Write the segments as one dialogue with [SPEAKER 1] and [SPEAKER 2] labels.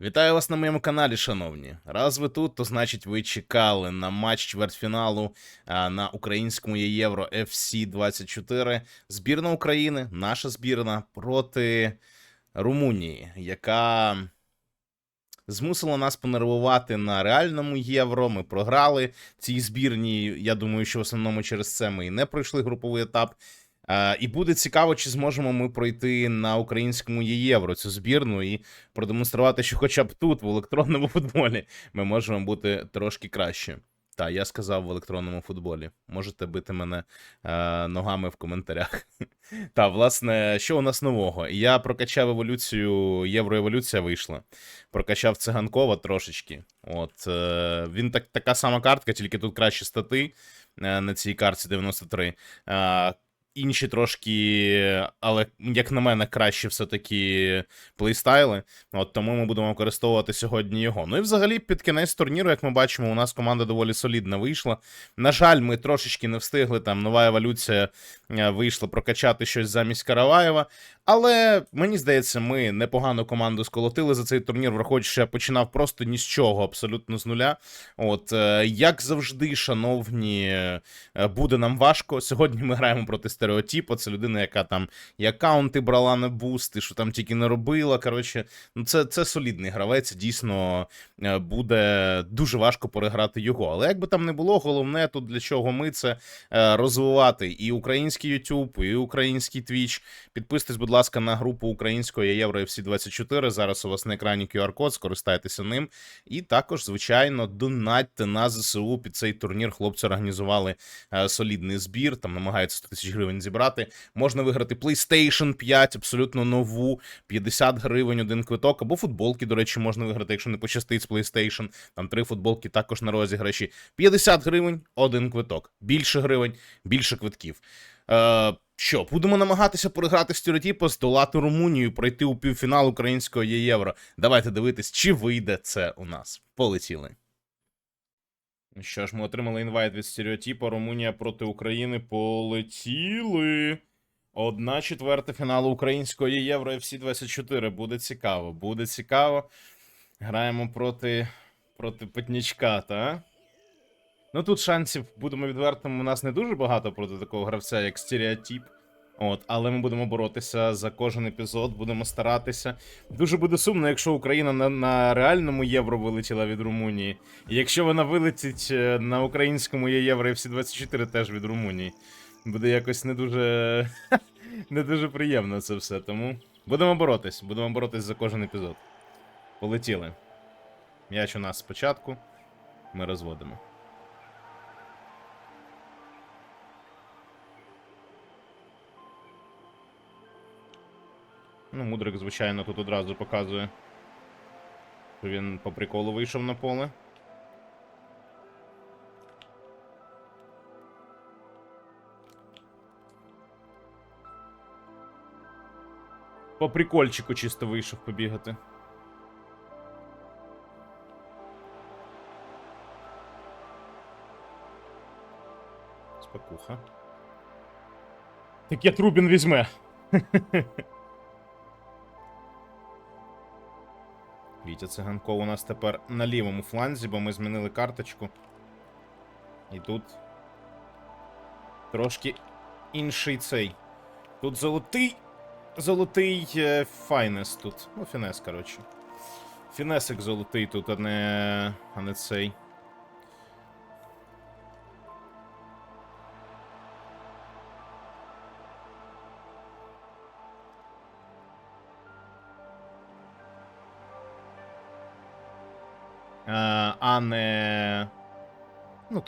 [SPEAKER 1] Вітаю вас на моєму каналі, шановні. Раз ви тут, то значить ви чекали на матч чвертьфіналу на українському Євро FC 24. Збірна України, наша збірна проти Румунії, яка змусила нас понервувати на реальному євро. Ми програли цій збірні. Я думаю, що в основному через це ми і не пройшли груповий етап. Е, І буде цікаво, чи зможемо ми пройти на українському євро цю збірну і продемонструвати, що хоча б тут, в електронному футболі, ми можемо бути трошки краще. Та, я сказав в електронному футболі. Можете бити мене е, ногами в коментарях. Та, власне, що у нас нового? Я прокачав еволюцію, євроеволюція вийшла. Прокачав циганкова трошечки. От е, він так, така сама картка, тільки тут кращі стати е, на цій картці 93. Е, інші трошки, але, як на мене, краще все-таки плейстайли. От тому ми будемо використовувати сьогодні його. Ну і взагалі, під кінець турніру, як ми бачимо, у нас команда доволі солідна вийшла. На жаль, ми трошечки не встигли. Там нова еволюція е, вийшла прокачати щось замість Караваєва. Але мені здається, ми непогану команду сколотили за цей турнір, враховуючи, що я починав просто ні з чого, абсолютно з нуля. От е, як завжди, шановні, е, буде нам важко. Сьогодні ми граємо проти стереотипу. Це людина, яка там і аккаунти брала на бусти, що там тільки не робила. Коротше, ну це, це солідний гравець. Дійсно е, буде дуже важко переграти його. Але як би там не було, головне тут для чого ми це е, розвивати і український YouTube, і український Twitch. Підписуйтесь, будь ласка, на групу української Євро FC 24. Зараз у вас на екрані QR-код, скористайтеся ним. І також, звичайно, донатьте на ЗСУ під цей турнір. Хлопці організували е, солідний збір, там намагаються 100 тисяч гривень зібрати. Можна виграти PlayStation 5, абсолютно нову, 50 гривень один квиток, або футболки, до речі, можна виграти, якщо не пощастить з PlayStation. Там три футболки також на розіграші. 50 гривень, один квиток. Більше гривень, більше квитків. Е, що, будемо намагатися переграти стереотипи, здолати Румунію, пройти у півфінал українського євро. Давайте дивитись, чи вийде це у нас. Полетіли. Ну Що ж, ми отримали інвайт від стереотипа. Румунія проти України. Полетіли. Одна четверта фіналу українського є Євро FC 24. Буде цікаво, буде цікаво. Граємо проти, проти Петнічка, та? Ну тут шансів, будемо відвертими, у нас не дуже багато проти такого гравця, як стереотип. От, але ми будемо боротися за кожен епізод, будемо старатися. Дуже буде сумно, якщо Україна на, на реальному євро вилетіла від Румунії. І якщо вона вилетить е, на українському є євро FC 24 теж від Румунії. Буде якось не дуже не дуже приємно це все. Тому будемо боротись, будемо боротись за кожен епізод. Полетіли. М'яч у нас спочатку. Ми розводимо. Ну, Мудрик, звичайно, тут одразу показує. що Він по приколу вийшов на поле. По прикольчику чисто вийшов побігати. Спокуха. Так я Трубін візьме. Вітя Циганков у нас тепер на лівому фланзі, бо ми змінили карточку. І тут трошки інший цей. Тут золотий. Золотий е, файнес тут. Ну, фінес, коротше. Фінесик золотий тут, а не. а не цей.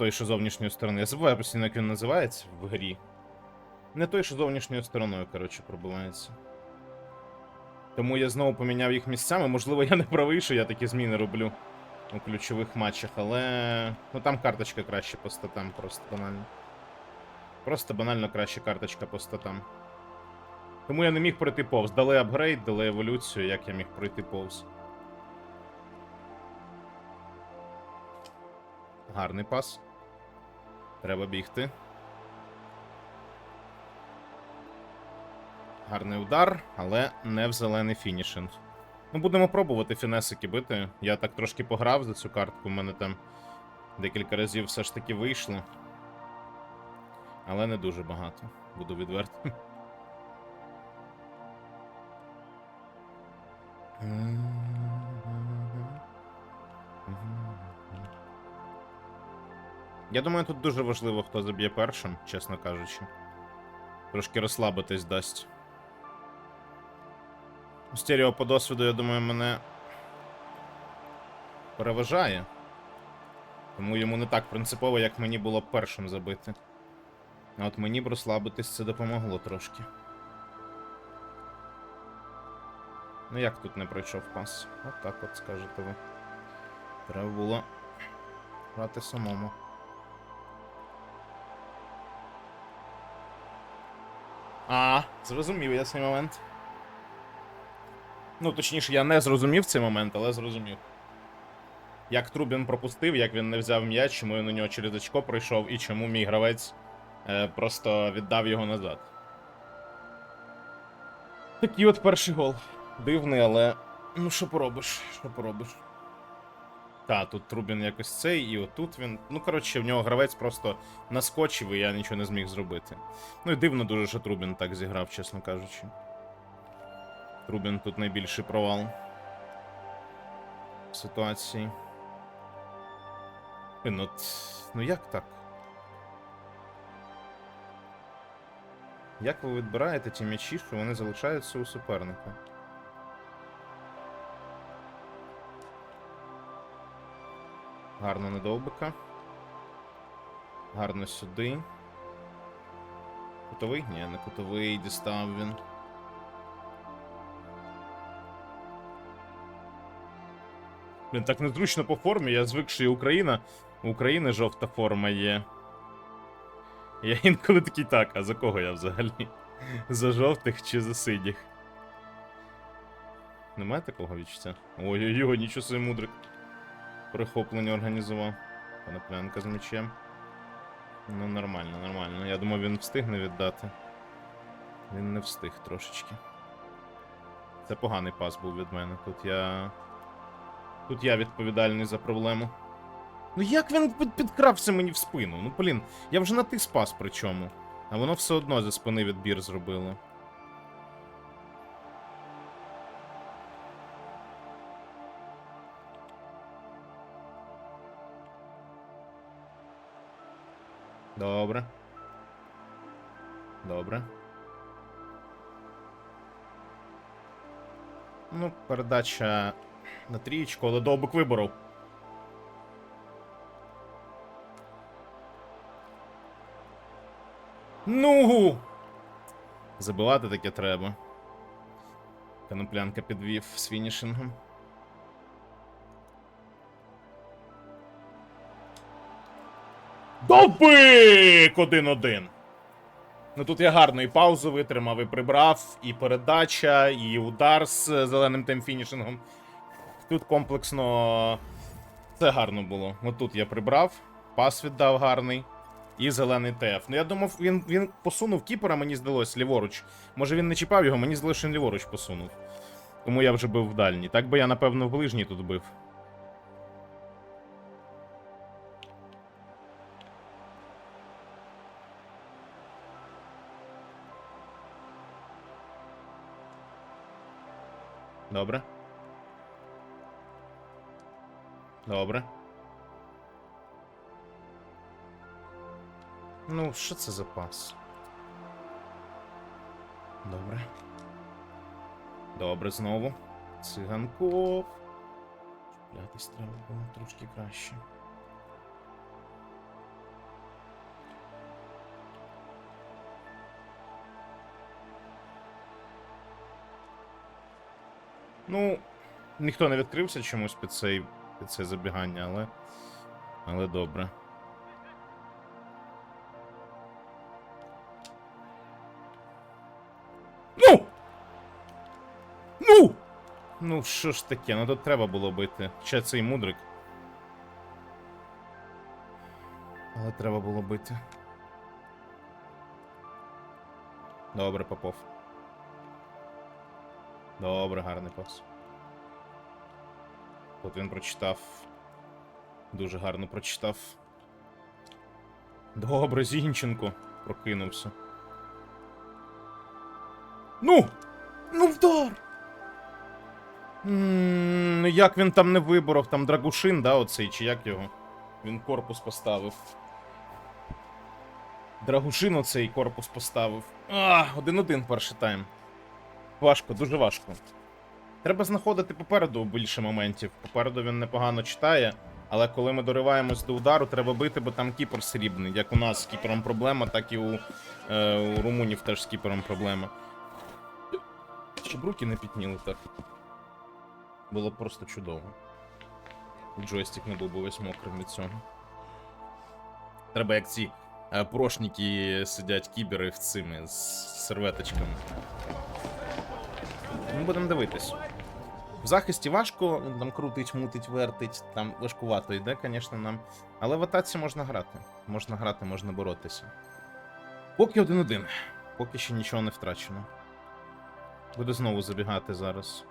[SPEAKER 1] Той, що зовнішньої сторони. Я забуваю постійно, як він називається в грі. Не той, що зовнішньою стороною, коротше, пробивається. Тому я знову поміняв їх місцями. Можливо, я не правий, що я такі зміни роблю у ключових матчах, але. Ну там карточка краще по статам, просто банально. Просто банально краще карточка по статам. Тому я не міг пройти повз. Дали апгрейд, дали еволюцію, як я міг пройти повз. Гарний пас. Треба бігти. Гарний удар, але не в зелений фінішинг. Ну, будемо пробувати фінесики бити. Я так трошки пограв за цю картку, у мене там декілька разів все ж таки вийшло. Але не дуже багато, буду відвертим. Я думаю, тут дуже важливо, хто заб'є першим, чесно кажучи. Трошки розслабитись дасть. Стерео по досвіду, я думаю, мене переважає. Тому йому не так принципово, як мені було першим забити. А от мені б розслабитись це допомогло трошки. Ну як тут не пройшов пас? От так от скажете ви. Треба було грати самому. А, зрозумів я цей момент. Ну, точніше, я не зрозумів цей момент, але зрозумів. Як Трубін пропустив, як він не взяв м'яч, чому він у нього через очко пройшов і чому мій гравець е, просто віддав його назад. Такий от перший гол. Дивний, але. Ну, що поробиш? Що поробиш? Та, тут Трубін якось цей, і отут він. Ну, коротше, в нього гравець просто наскочив, і я нічого не зміг зробити. Ну і дивно дуже, що Трубін так зіграв, чесно кажучи. Трубін тут найбільший провал в ситуації. От, ну як так? Як ви відбираєте ті м'ячі, що вони залишаються у суперника? Гарно недовбика. Гарно сюди. Кутовий? Ні, не кутовий, дістав він. Блін, так незручно по формі, я звик, що і Україна. У України жовта форма є. Я інколи такий так, а за кого я взагалі? За жовтих чи за синіх? Немає такого відчуття? Ой-ой-ой, нічого собі мудрик. Прихоплення організував. Коноплянка з мечем. Ну, нормально, нормально. Я думав, він встигне віддати. Він не встиг трошечки. Це поганий пас був від мене. Тут я. Тут я відповідальний за проблему. Ну як він підкрався мені в спину? Ну блін, я вже натис пас причому. А воно все одно зі спини відбір зробило. Добре. Добре. Ну, передача на трієчку, але довбик виборов. Ну! Забивати таке треба. Коноплянка підвів з фінішингом. Довбик! 1-1. Ну тут я гарно і паузу витримав, і прибрав, і передача, і удар з зеленим тим фінішингом. Тут комплексно це гарно було. Отут я прибрав, пас віддав гарний. І зелений ТФ. Ну я думав, він, він посунув кіпера, мені здалось, ліворуч. Може він не чіпав його, мені здалося, що він ліворуч посунув. Тому я вже бив в дальній. Так би я, напевно, в ближній тут бив. Добре. Добре. Ну, що це за пас? Добре. Добре, знову. Циганков. Чіплятись треба було трошки краще. Ну, ніхто не відкрився чомусь під цей, під це забігання, але. Але добре. Ну! Ну! Ну, що ж таке, ну тут треба було бити. Ще цей мудрик. Але треба було бити. Добре, Попов. Добре, гарний пас. От він прочитав. Дуже гарно прочитав. Добре, Зінченко прокинувся. Ну! Ну вдар! Ну як він там не виборов, там Драгушин, да, оцей, чи як його? Він корпус поставив. Драгушин оцей корпус поставив. А, один-один перший тайм. Важко, дуже важко. Треба знаходити попереду більше моментів. Попереду він непогано читає, але коли ми дориваємось до удару, треба бити, бо там кіпер срібний. Як у нас з кіпером проблема, так і у, е, у румунів теж з кіпером проблема. Щоб руки не пітніли так. Було просто чудово. Джойстик не був би весь мокрим від цього. Треба як ці е, прошники сидять кібери з цими з серветочками. Ми будемо дивитись. В захисті важко, там крутить, мутить, вертить, там важкувато йде, звісно, нам. Але в атаці можна грати. Можна грати, можна боротися. Поки один-один. Поки ще нічого не втрачено. Буду знову забігати зараз.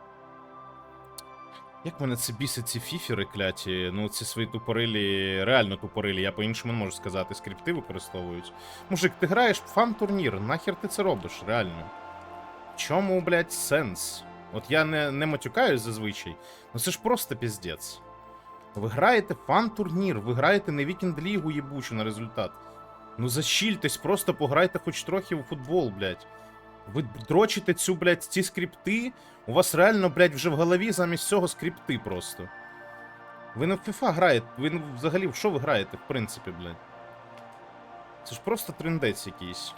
[SPEAKER 1] Як мене це бісить, ці фіфіри кляті, ну ці свої тупорилі, реально тупорилі, я по-іншому не можу сказати, скрипти використовують. Мужик, ти граєш фан-турнір, нахер ти це робиш, реально? В чому, блядь, сенс? От я не, не матюкаюсь зазвичай, ну це ж просто піздець. Ви граєте фан-турнір, ви граєте не вікенд-лігу єбучу на результат. Ну защільтесь, просто пограйте хоч трохи у футбол, блядь. Ви дрочите цю, блядь, ці скрипти, у вас реально, блядь, вже в голові замість цього скрипти просто. Ви не в FIFA граєте, ви взагалі в що ви граєте, в принципі, блядь? Це ж просто трендець якийсь.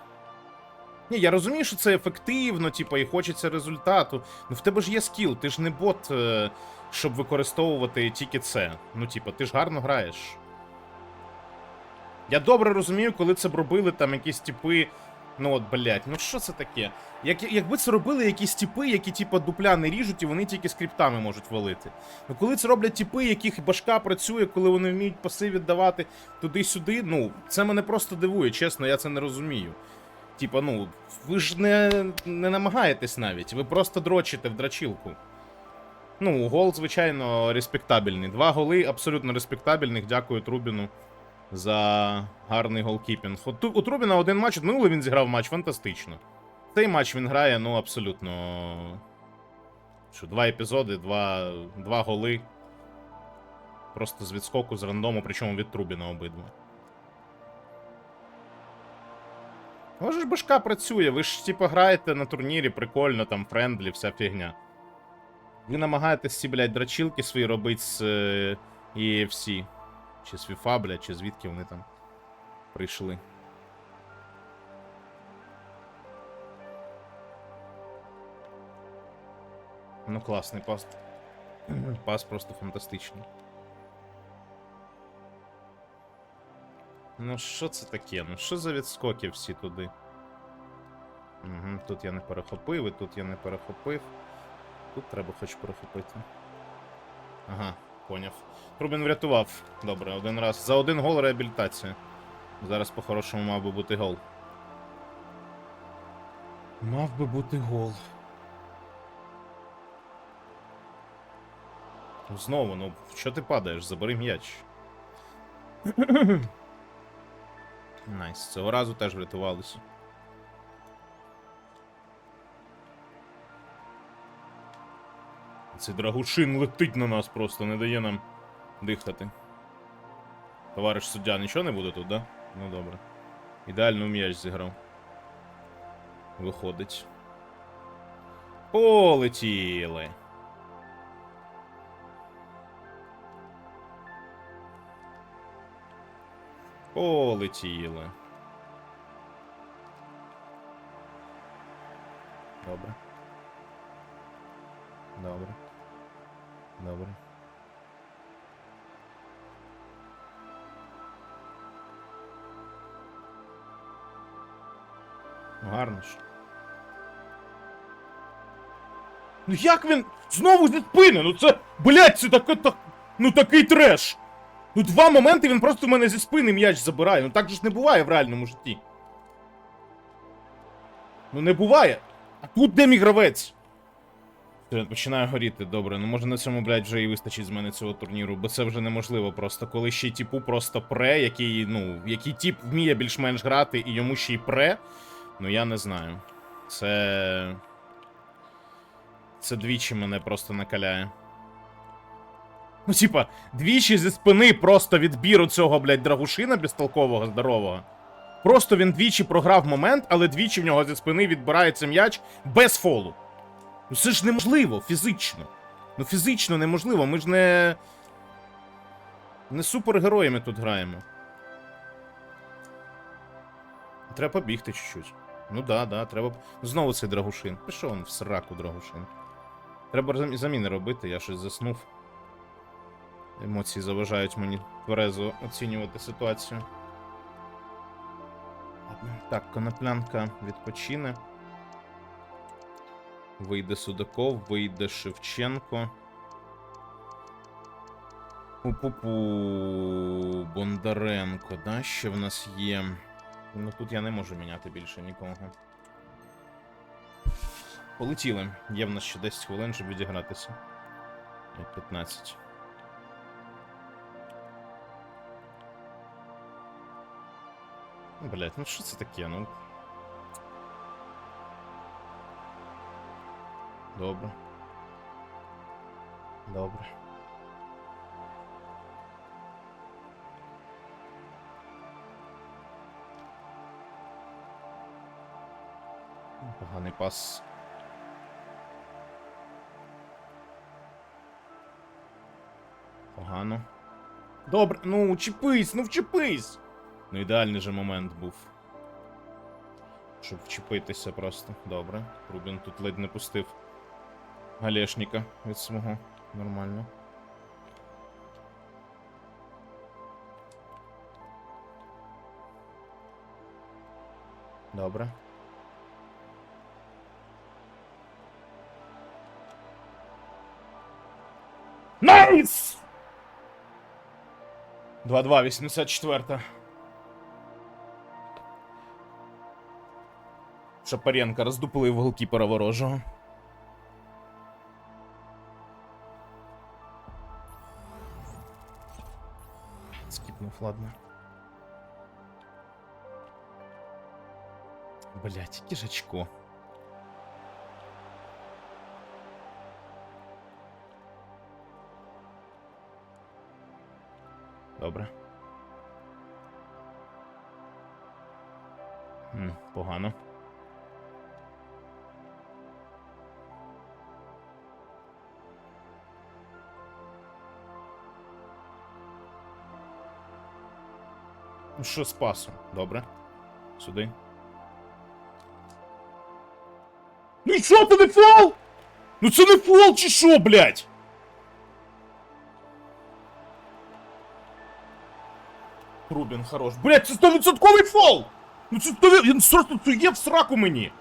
[SPEAKER 1] Ні, я розумію, що це ефективно, типу, і хочеться результату. Ну в тебе ж є скіл, ти ж не бот, е, щоб використовувати тільки це. Ну, типу, ти ж гарно граєш. Я добре розумію, коли це б робили там якісь типи. Ну от, блять, ну що це таке? Як, якби це робили якісь типи, які типа дупля не ріжуть, і вони тільки скриптами можуть валити. Ну коли це роблять типи, яких башка працює, коли вони вміють паси віддавати туди-сюди, ну це мене просто дивує, чесно, я це не розумію. Типа, ну, ви ж не, не намагаєтесь навіть, ви просто дрочите в драчілку. Ну, гол, звичайно, респектабельний. Два голи абсолютно респектабельних. Дякую Трубіну за гарний голкіпінг. От, у Трубіна один матч, от минулий він зіграв матч фантастично. Цей матч він грає, ну, абсолютно. Що, два епізоди, два, два голи. Просто з відскоку, з рандому, причому від Трубіна обидва. Може ж башка працює, ви ж типа граєте на турнірі, прикольно, там френдлі, вся фігня. Ви намагаєтесь ці, блядь, драчілки свої робити з е, EFC. Чи з FIFA, блядь, чи звідки вони там прийшли. Ну, класний пас. Пас просто фантастичний. Ну, що це таке? Ну, що за відскоки всі туди? Угу, тут я не перехопив, і тут я не перехопив. Тут треба хоч перехопити. Ага, поняв. Рубін врятував. Добре, один раз. За один гол реабілітація. Зараз по-хорошому мав би бути гол. Мав би бути гол. Знову, ну що ти падаєш? Забери м'яч. Найс, цього разу теж врятувалися. Цей драгушин летить на нас просто, не дає нам дихати. Товариш суддя, нічого не буде тут, да? Ну добре. Ідеально м'яч зіграв. Виходить. Полетіли. Полетіли. Добре. Добре. Добре. Гарно ж. Ну як він знову зі спини? Ну це. Блять, це таке так. Ну такий треш. Ну два моменти він просто в мене зі спини м'яч забирає. Ну так же ж не буває в реальному житті. Ну не буває. А тут де мій гравець? Починаю горіти, добре. Ну може на цьому, блядь, вже і вистачить з мене цього турніру, бо це вже неможливо просто. Коли ще типу просто пре, який, ну, який тип вміє більш-менш грати і йому ще й пре, ну я не знаю. Це. Це двічі мене просто накаляє. Ну, типа, двічі зі спини просто відбіру цього, блядь, драгушина безтолкового, здорового. Просто він двічі програв момент, але двічі в нього зі спини відбирається м'яч без фолу. Ну це ж неможливо фізично. Ну фізично неможливо. Ми ж не. Не супергероями тут граємо. Треба побігти чуть-чуть. Ну да, да, треба. Знову цей драгушин. Пішов він в сраку драгушин. Треба заміни робити, я щось заснув. Емоції заважають мені тверезо оцінювати ситуацію. Так, коноплянка відпочине. Вийде Судаков, вийде Шевченко. Пу-пу-пу. Бондаренко, да? Ще в нас є. Ну тут я не можу міняти більше нікого. Полетіли. Є в нас ще 10 хвилин, щоб відігратися. 15. Блять, ну що це таке? Ну. Добре. Добре. Поганий пас. Погано. Добре, ну вчепись, ну вчепись! Ну ідеальний же момент був. Щоб вчепитися просто. Добре. Рубін тут ледь не пустив. Галешника від свого. Нормально. Добре. Найс! 2-2, 84. Шапаренко роздуплив голкіпера ворожого. Скіпнув, ладно. Блять, яке. Добре. М, погано. Що з пасом? Добре. Сюди. Ну і що, це не фол? Ну це не фол чи що, блядь? Рубін хорош. Блядь, це 100% фол! Ну це 100%, він просто є в сраку мені.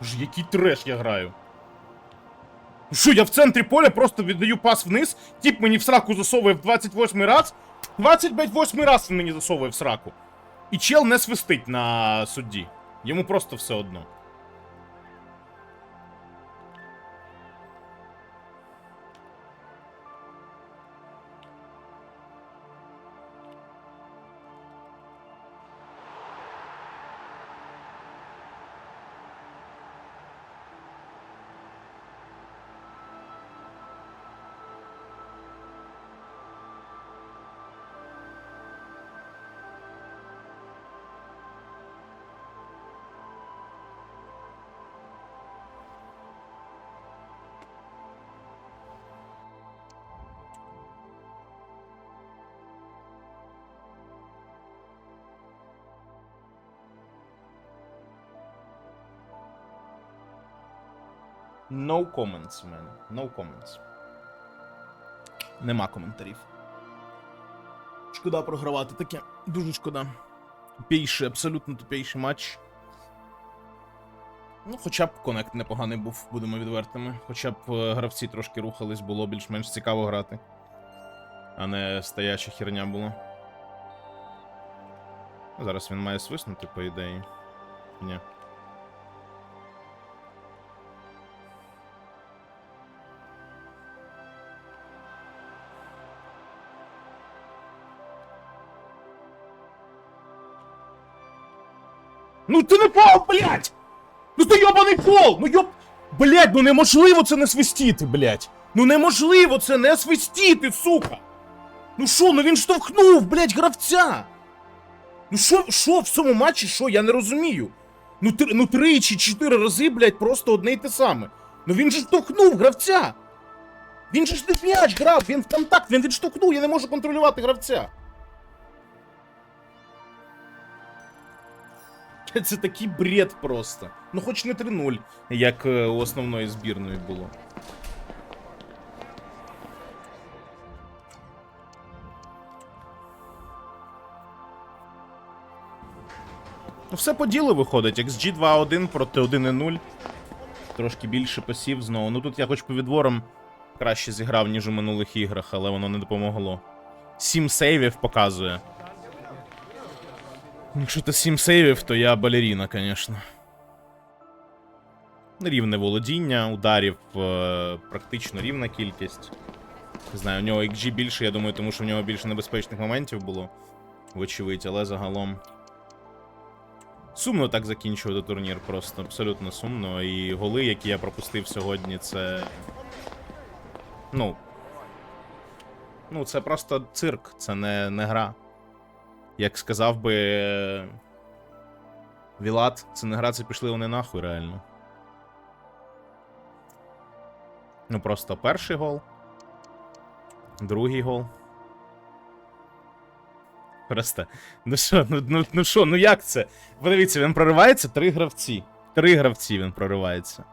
[SPEAKER 1] Боже, який треш я граю. Що, я в центрі поля просто віддаю пас вниз, тип мені в сраку засовує в 28 раз. 28 раз він мені засовує в сраку. І чел не свистить на судді. Йому просто все одно. No comments, man. No comments. Нема коментарів. Шкода програвати таке. Дуже шкода. Тупейший, абсолютно тупейший матч. Ну, хоча б конект непоганий був, будемо відвертими. Хоча б е, гравці трошки рухались, було більш-менш цікаво грати. А не стояча херня була. Зараз він має свиснути, по ідеї. Ні. Ну ти не пав, блядь! Ну ти йобаний пол! Ну йоб... Блядь, ну неможливо це не свистіти, блядь! Ну неможливо це не свистіти, сука! Ну що, ну він штовхнув, блядь, гравця! Ну що, що в цьому матчі, що, я не розумію. Ну, три, ну три чи чотири рази, блядь, просто одне й те саме. Ну він же штовхнув гравця! Він же ж не м'яч грав, він в контакт, він відштовхнув, я не можу контролювати гравця. Це такий бред просто. Ну хоч не 3-0, як е, у основної збірної було. Ну, все по ділу виходить. XG 2-1 проти 1-0. Трошки більше посів знову. Ну тут я хоч по відворам краще зіграв, ніж у минулих іграх, але воно не допомогло. 7 сейвів показує. Якщо ти 7 сейвів, то я балеріна, звісно. Рівне володіння, ударів е, практично рівна кількість. Не знаю, у нього XG більше, я думаю, тому що в нього більше небезпечних моментів було. Вочевидь, але загалом. Сумно так закінчувати турнір, просто абсолютно сумно. І голи, які я пропустив сьогодні, це. Ну. Ну, це просто цирк, це не, не гра. Як сказав би. Вілат, це не гра, це пішли вони нахуй, реально. Ну, просто перший гол. Другий гол. Просто. Ну що, ну, ну, ну що, ну як це? Подивіться, він проривається три гравці. Три гравці він проривається.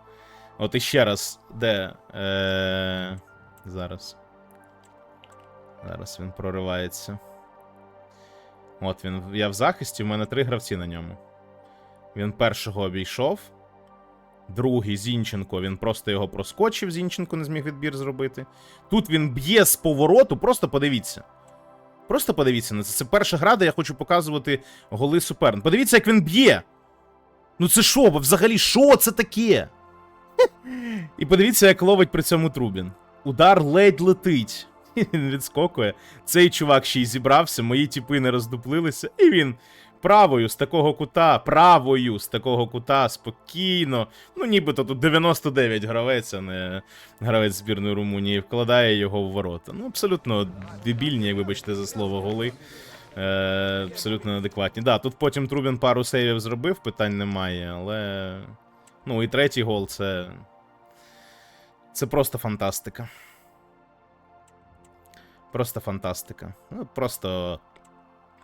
[SPEAKER 1] От іще раз, де. Е... Зараз. Зараз він проривається. От він. Я в захисті, в мене три гравці на ньому. Він першого обійшов. Другий Зінченко, він просто його проскочив, Зінченко не зміг відбір зробити. Тут він б'є з повороту, просто подивіться. Просто подивіться на це. Це перша гра, де я хочу показувати голи суперника. Подивіться, як він б'є. Ну це що, взагалі, що це таке? І подивіться, як ловить при цьому Трубін. Удар ледь летить. Він відскокує. Цей чувак ще й зібрався, мої тіпи не роздуплилися, і він правою з такого кута, правою з такого кута, спокійно. Ну, нібито тут 99 гравець, а не гравець збірної Румунії, вкладає його в ворота. Ну, абсолютно дебільні, як вибачте за слово, голи. Е, абсолютно неадекватні. Да, тут потім Трубін пару сейвів зробив, питань немає, але. Ну, і третій гол це. Це просто фантастика. Просто фантастика. Ну, просто.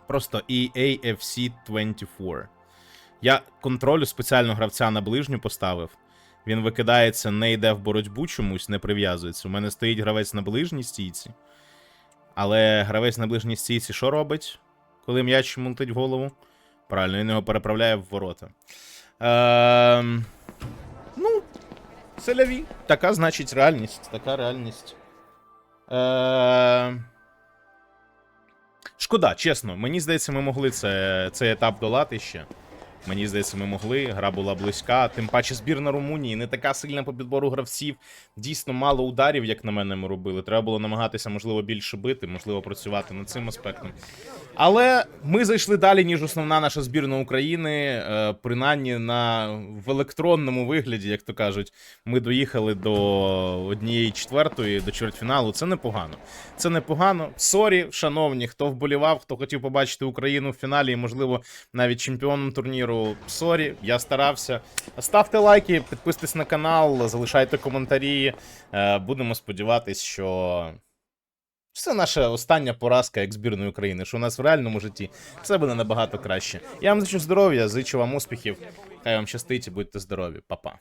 [SPEAKER 1] Просто EAFC 24. Я контролю спеціально гравця на ближню поставив. Він викидається, не йде в боротьбу чомусь, не прив'язується. У мене стоїть гравець на ближній стійці. Але гравець на ближній стійці що робить, коли м'яч йому летить в голову? Правильно, він його переправляє в ворота. Ем... Ну, селяві. Така, значить, реальність. Така реальність. Ем... Шкода, чесно, мені здається, ми могли це, цей етап долати ще. Мені здається, ми могли. Гра була близька. Тим паче збірна Румунії не така сильна по підбору гравців. Дійсно мало ударів, як на мене, ми робили. Треба було намагатися, можливо, більше бити, можливо, працювати над цим аспектом. Але ми зайшли далі, ніж основна наша збірна України. Е, принаймні на в електронному вигляді, як то кажуть, ми доїхали до однієї четвертої, до чвертьфіналу. Це непогано. Це непогано. Сорі, шановні, хто вболівав, хто хотів побачити Україну в фіналі і, можливо, навіть чемпіоном турніру. Сорі, я старався. Ставте лайки, підписуйтесь на канал, залишайте коментарі. Е, Будемо сподіватись, що. Це наша остання поразка як збірної України, що у нас в реальному житті все буде набагато краще. Я вам зичу здоров'я, зичу вам успіхів. Хай вам щастить і будьте здорові, Па-па.